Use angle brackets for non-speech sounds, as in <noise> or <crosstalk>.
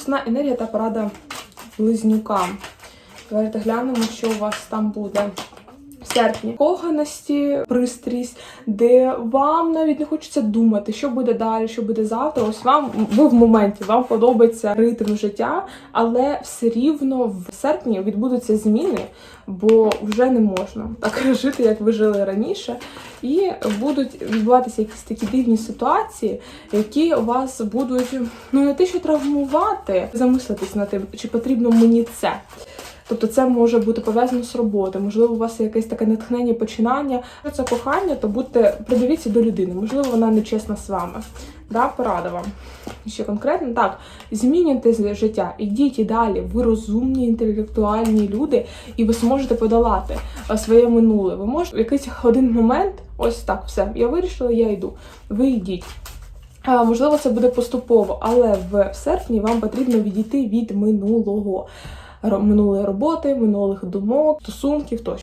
Весна енергія та порада близнюкам. Давайте глянемо, що у вас там буде. Серпні коханості, пристрість, де вам навіть не хочеться думати, що буде далі, що буде завтра. Ось вам ви в моменті, вам подобається ритм життя, але все рівно в серпні відбудуться зміни, бо вже не можна так <laughs> жити, як ви жили раніше, і будуть відбуватися якісь такі дивні ситуації, які вас будуть ну не те, що травмувати, замислитись над тим, чи потрібно мені це. Тобто це може бути пов'язано з роботою, можливо, у вас є якесь таке натхнення, починання. Якщо це кохання, то будьте придивіться до людини. Можливо, вона не чесна з вами. Да, порада вам. Ще конкретно так, змінюйте життя, ідіть і далі. Ви розумні, інтелектуальні люди, і ви зможете подолати е, своє минуле. Ви можете в якийсь один момент, ось так, все, я вирішила, я йду. Ви йдіть. Можливо, це буде поступово, але в серпні вам потрібно відійти від минулого минулої роботи, минулих думок, стосунків тощо.